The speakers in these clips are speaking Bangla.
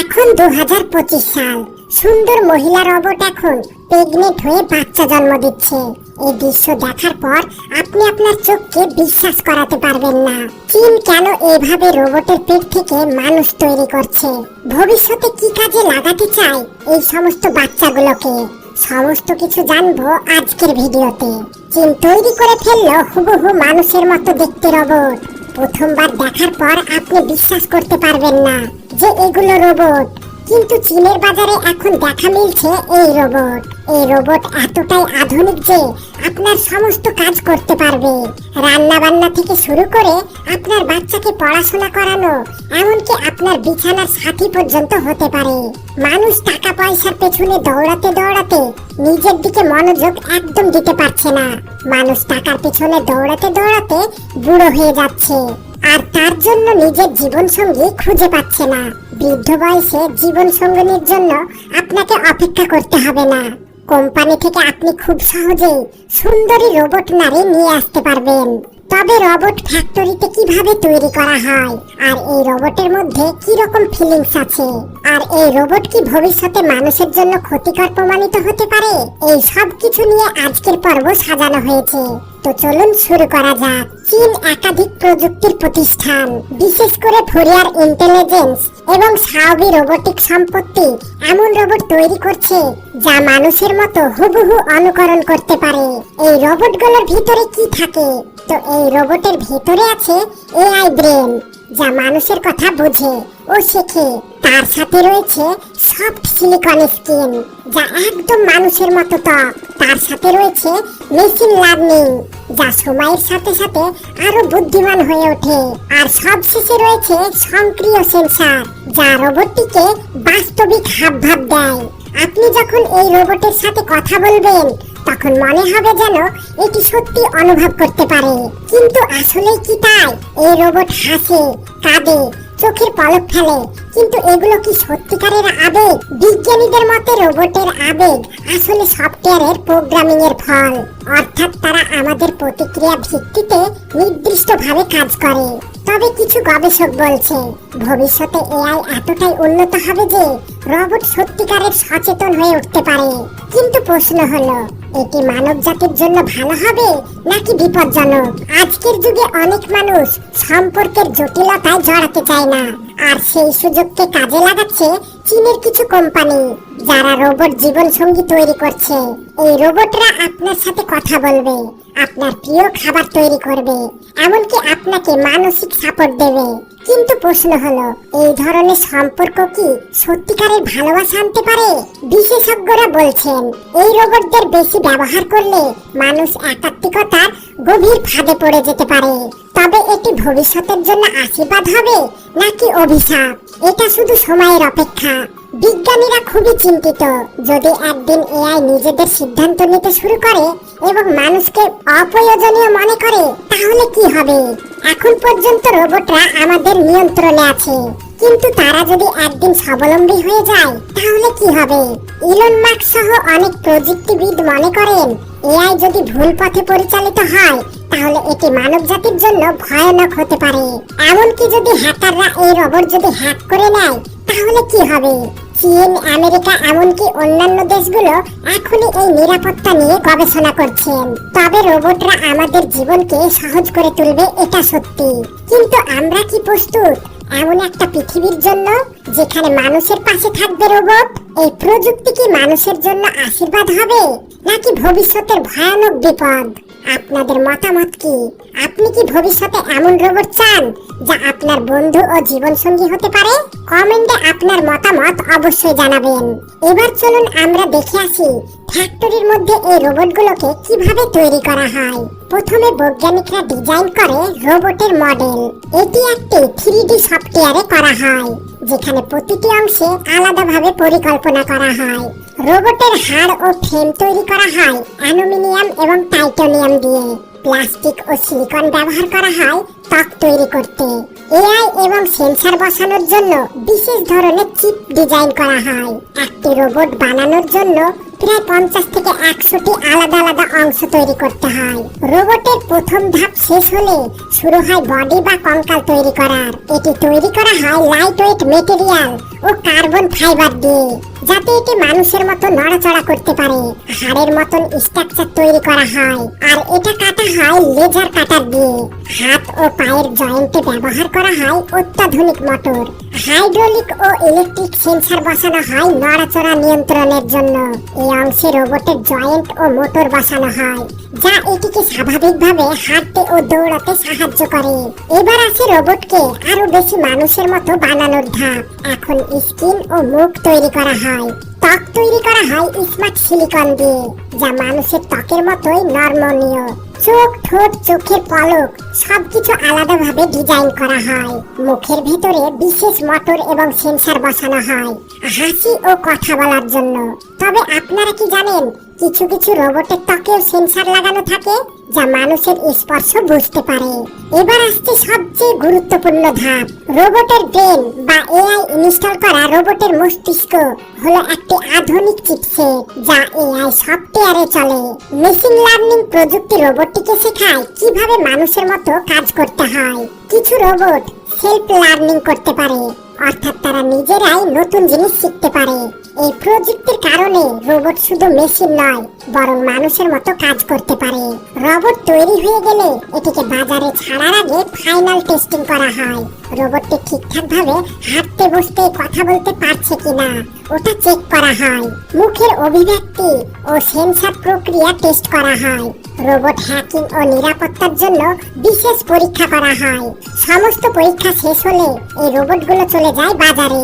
এখন দু হাজার পঁচিশ সাল। সুন্দর মহিলা রবট এখন প্রেগনেন্ট হয়ে বাচ্চা জন্ম দিচ্ছে। এই দৃশ্য দেখার পর আপনি আপনার চোখকে বিশ্বাস করাতে পারবেন না। চীন কেন এইভাবে রোবটের পেট থেকে মানুষ তৈরি করছে? ভবিষ্যতে কি কাজে লাগাতে চায় এই সমস্ত বাচ্চাগুলোকে? সমস্ত কিছু জানব আজকের ভিডিওতে। চীন তৈরি করে ফেলল হুবহু মানুষের মতো দেখতে রোবট। প্রথমবার দেখার পর আপনি বিশ্বাস করতে পারবেন না যে এগুলো রোবট। কিন্তু চীনের বাজারে এখন দেখা মিলছে এই রোবট। এই রোবট এতটাই আধুনিক যে আপনার সমস্ত কাজ করতে পারবে। রান্না বান্না থেকে শুরু করে আপনার বাচ্চাকে পড়াশোনা করানো, এমনকি আপনার বিছানার সাথী পর্যন্ত হতে পারে। মানুষ টাকা পয়সার পেছনে দৌড়াতে দৌড়াতে নিজের দিকে মনোযোগ একদম দিতে পারছে না। মানুষ টাকার পেছনে দৌড়াতে দৌড়াতে বুড়ো হয়ে যাচ্ছে। আর তার জন্য নিজের জীবন সঙ্গী খুঁজে পাচ্ছে না। বৃদ্ধ বয়সে জীবন সঙ্গিনীর জন্য আপনাকে অপেক্ষা করতে হবে না। কোম্পানি থেকে আপনি খুব সহজেই সুন্দরী রোবট নারী নিয়ে আসতে পারবেন। তবে রোবট ফ্যাক্টরিতে কীভাবে তৈরি করা হয়? আর এই রোবটের মধ্যে কি রকম ফিলিংস আছে? আর এই রোবট কি ভবিষ্যতে মানুষের জন্য ক্ষতিকর প্রমাণিত হতে পারে? এই সব কিছু নিয়ে আজকের পর্ব সাজানো হয়েছে। তো চলুন শুরু করা যাক। চীন একাধিক প্রযুক্তির প্রতিষ্ঠান, বিশেষ করে ফোরিয়ার ইন্টেলিজেন্স এবং সাওবি রোবোটিক সম্পত্তি এমন রোবট তৈরি করছে যা মানুষের মতো হুবহু অনুকরণ করতে পারে। এই রোবটগুলোর ভিতরে কি থাকে? তো এই রোবটের ভিতরে আছে এআই ব্রেন, যা মানুষের কথা বোঝে ও শেখে। তার সাথে রয়েছে সফট সিলিকন স্কিন, যা একদম মানুষের মতো ত্বক। তার সাথে রয়েছে মেশিন লার্নিং, যা সময়ের সাথে সাথে আরও বুদ্ধিমান হয়ে ওঠে। আর সবশেষে রয়েছে সক্রিয় সেন্সার, যা রোবটটিকে বাস্তবিক হাবভাব দেয়। আপনি যখন এই রোবটের সাথে কথা বলবেন তখন মনে হবে যেন এটি সত্যি অনুভব করতে পারে। কিন্তু আসলে কি তাই? এই রোবট হাসে, কাঁদে, চোখের পলক ফেলে। কিন্তু এগুলো কি সত্যিকারের আবেগ? বিজ্ঞানীদের মতে রোবটের আবেগ আসলে সফটওয়্যারের প্রোগ্রামিং এর ফল। অর্থাৎ তারা আমাদের প্রতিক্রিয়া ভিত্তিতে নির্দিষ্টভাবে কাজ করে। তবে কিছু গবেষক বলছে, ভবিষ্যতে এআই এতটাই উন্নত হবে যে রোবট সত্যিকারের সচেতন হয়ে উঠতে পারে। কিন্তু প্রশ্ন হলো এটি মানব জাতির জন্য ভালো হবে নাকি বিপজ্জনক? আজকের যুগে অনেক মানুষ সম্পর্কের জটিলতায় জড়াতে চায় না। আর সেই সুযোগকে কাজে লাগাচ্ছে চীনের কিছু কোম্পানি, যারা রোবট জীবন সঙ্গী তৈরি করছে। এই রোবটরা আপনার সাথে কথা বলবে, আপনার প্রিয় খাবার তৈরি করবে, এমনকি আপনাকে মানসিক সাপোর্ট দেবে। কিন্তু প্রশ্ন হলো, এই ধরনের সম্পর্ক কি সত্যিকারের ভালোবাসা আনতে পারে? বিশেষজ্ঞরা বলছেন, এই রোবটদের বেশি ব্যবহার করলে মানুষ একাত্মিকতার গভীর ফাঁদে পড়ে যেতে পারে। তবে এটি ভবিষ্যতের জন্য আশীর্বাদ হবে নাকি অভিশাপ? এটা শুধু সময়ের অপেক্ষা। বিজ্ঞানীরা খুবই চিন্তিত। যদি একদিন এআই নিজেদের সিদ্ধান্ত নিতে শুরু করে এবং মানুষকে অপ্রয়োজনীয় মনে করে, তাহলে কি হবে? এখন পর্যন্ত রোবটরা আমাদের নিয়ন্ত্রণে আছে। কিন্তু তারা যদি একদিন স্বাবলম্বী হয়ে যায়, তাহলে কি হবে? ইলন মার্ক সহ অনেক প্রযুক্তিবিদ মনে করেন, এআই যদি ভুল পথে পরিচালিত হয়, তাহলে এটি মানব জাতির জন্য ভয়ানক হতে পারে। এমনকি যদি হ্যাকাররা এই রোবট যদি হ্যাক করে নেয়, তাহলে কি হবে? চীন, আমেরিকা, এমনকি অন্যান্য দেশগুলো এখনই এই নিরাপত্তা নিয়ে গবেষণা করছেন তবে রোবটরা আমাদের জীবনকে সহজ করে তুলবে, এটা সত্যি। কিন্তু আমরা কি প্রস্তুত? এমন একটা পৃথিবীর জন্য যেখানে মানুষের পাশে থাকবে রোবট? এই প্রযুক্তি কি মানুষের জন্য আশীর্বাদ হবে? নাকি ভবিষ্যতের ভয়ানক বিপদ? আপনাদের মতামত কি? আপনি কি ভবিষ্যতে এমন রোবট চান যা আপনার বন্ধু ও জীবনসঙ্গী হতে পারে? কমেন্টে আপনার মতামত অবশ্যই জানাবেন। এবার চলুন আমরা দেখে আসি ফ্যাক্টরির মধ্যে এই রোবটগুলোকে কীভাবে তৈরি করা হয়। প্রথমে বৈজ্ঞানিকরা ডিজাইন করে রোবটের মডেল। এটি একটি থ্রি ডি সফটওয়্যারে করা হয়, যেখানে প্রতিটি অংশে আলাদাভাবে পরিকল্পনা করা হয়। রোবটের হাড় ও ফ্রেম তৈরি করা হয় অ্যালুমিনিয়াম এবং টাইটানিয়াম দিয়ে। প্লাস্টিক ও সিলিকন ব্যবহার করা হয় ত্বক তৈরি করতে। এআই এবং সেন্সর বসানোর জন্য বিশেষ ধরনের চিপ ডিজাইন করা হয়। একটি রোবট বানানোর জন্য প্রায় পঞ্চাশ থেকে একশোটি আলাদা আলাদা অংশ তৈরি করতে হয়। রোবটের প্রথম ধাপ শেষ হলে শুরু হয় বডি বা কঙ্কাল তৈরি করার। এটি তৈরি করা হয় লাইট ওয়েট মেটেরিয়াল ও কার্বন ফাইবার দিয়ে, যাতে এটি মানুষের মতো নড়াচড়া করতে পারে। হাড়ের মতন স্ট্রাকচার তৈরি করা হয়, আর এটা কাটা হয় লেজার কাটার দিয়ে। হাত ও পায়ের জয়েন্টে ব্যবহার করা হয় অত্যাধুনিক মোটর। হাইড্রোলিক ও ইলেকট্রিক সেন্সর বসানো হয় নড়াচড়া নিয়ন্ত্রণের জন্য। এই অংশে রোবটের জয়েন্ট ও মোটর বসানো হয়, যা এটিকে স্বাভাবিকভাবে হাঁটতে ও দৌড়াতে সাহায্য করে। এবার আছে রোবটকে আরও বেশি মানুষের মতো বানানোর ধাপ। এখন স্কিন ও মুখ তৈরি করা হয়। ত্বক তৈরি করা হয় স্মার্ট সিলিকন দিয়ে, যা মানুষের ত্বকের মতোই নর্মনীয়। চোখ ঠোঁট চোখের পলক, সবকিছু আলাদাভাবে ডিজাইন করা হয়। মুখের ভেতরে বিশেষ মোটর এবং সেন্সার বসানো হয়। হাসি ও কথা বলার জন্য। তবে আপনারা কি জানেন কিছু কিছু রোবটের ত্বকেও সেন্সর লাগানো থাকে, যা মানুষের স্পর্শ বুঝতে পারে। এবার আসছে সবচেয়ে গুরুত্বপূর্ণ ধাপ, রোবটের ব্রেন বা এআই ইনস্টল করা রোবটের মস্তিষ্ক হলো একটি আধুনিক চিপসেট, যা এআই সফটওয়্যারে চলে। মেশিন লার্নিং প্রযুক্তি রোবটটিকে শেখায় কীভাবে মানুষের মতো কাজ করতে হয়। কিছু রোবট সেলফ লার্নিং করতে পারে, অর্থাৎ তারা নিজেরাই নতুন জিনিস শিখতে পারে। এই প্রযুক্তির কারণে রোবট শুধু মেশিন নয়, বরং মানুষের মতো কাজ করতে পারে। রোবট তৈরি হয়ে গেলে এটিকে বাজারে ছাড়ার আগে ফাইনাল টেস্টিং করা হয়। রোবটটি ঠিকঠাকভাবে হাঁটতে বসতে কথা বলতে পারছে কিনা? ওটা চেক করা হয়। মুখের অভিব্যক্তি ও সেন্সর প্রক্রিয়া টেস্ট করা হয়। রোবট হ্যাকিং ও নিরাপত্তার জন্য বিশেষ পরীক্ষা করা হয়। সমস্ত পরীক্ষা শেষ হলে এই রোবটগুলো চলে যায় বাজারে,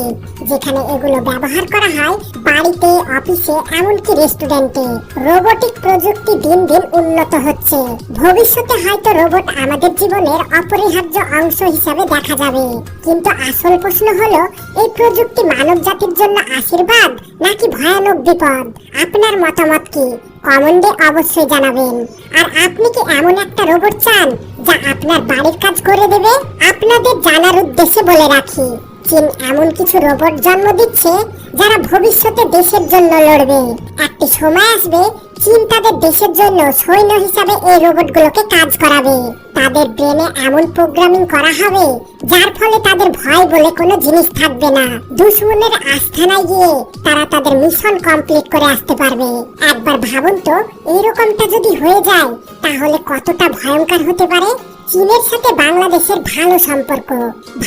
যেখানে এগুলো ব্যবহার করা হয় বাড়িতে, অফিসে, এমনকি রেস্টুরেন্টে রোবটিক প্রযুক্তি দিন দিন উন্নত হচ্ছে। ভবিষ্যতে হয়তো রোবট আমাদের জীবনের অপরিহার্য অংশ হিসাবে দেখা যাবে। কিন্তু আসল প্রশ্ন হলো, এই প্রযুক্তি মানব জাতির জন্য আশীর্বাদ নাকি ভয়ানক বিপদ? আপনার মতামত কি? কমেন্টে অবশ্যই জানাবেন। আর আপনি কি এমন একটা রোবট চান যা আপনার বাড়ির কাজ করে দেবে? আপনাদের জানার উদ্দেশ্যে বলে রাখি, চীন এমন কিছু রোবট জন্ম দিচ্ছে যারা ভবিষ্যতে দেশের জন্য লড়বে। একটি সময় আসবে চীন তাদের দেশের জন্য সৈন্য হিসাবে এই রোবটগুলোকে কাজ করাবে। তাদের ব্রেনে এমন প্রোগ্রামিং করা হবে, যার ফলে তাদের ভয় বলে কোনো জিনিস থাকবে না। দুশ্মনের আস্থানায় গিয়ে তারা তাদের মিশন কমপ্লিট করে আসতে পারবে। একবার ভাবুন তো, এইরকমটা যদি হয়ে যায়, তাহলে কতটা ভয়ঙ্কর হতে পারে? চীনের সাথে বাংলাদেশের ভালো সম্পর্ক।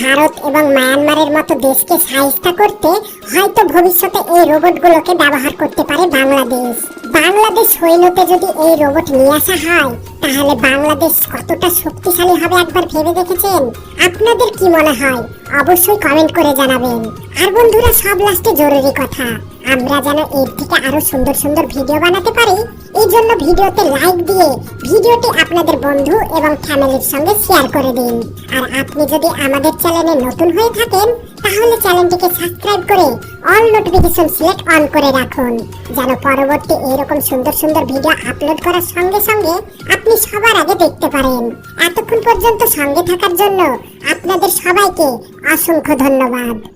ভারত এবং মায়ানমারের মতো দেশকে সাহিস্তা করতে হয়তো ভবিষ্যতে এই রোবটগুলোকে ব্যবহার করতে পারে বাংলাদেশ। বাংলাদেশ সৈন্যতে যদি এই রোবট নিয়ে আসা হয়, তাহলে বাংলাদেশ কতটা শক্তিশালী হবে একবার ভেবে দেখেছেন? আপনাদের কি মনে হয়? অবশ্যই কমেন্ট করে জানাবেন। আর বন্ধুরা, সব লাস্টে জরুরি কথা, আমরা যেন এর থেকে আরও সুন্দর সুন্দর ভিডিও বানাতে পারি, এই জন্য ভিডিওতে লাইক দিয়ে ভিডিওটি আপনাদের বন্ধু এবং ফ্যামিলির সঙ্গে শেয়ার করে দিন। আর আপনি যদি আমাদের চ্যানেলে নতুন হয়ে থাকেন, তাহলে চ্যানেলটিকে সাবস্ক্রাইব করে অল নোটিফিকেশন সিলেক্ট অন করে রাখুন। যেন পরবর্তী এরকম সুন্দর সুন্দর ভিডিও আপলোড করার সঙ্গে সঙ্গে আপনি সবার আগে দেখতে পারেন। এতক্ষণ পর্যন্ত সঙ্গে থাকার জন্য আপনাদের সবাইকে অসংখ্য ধন্যবাদ।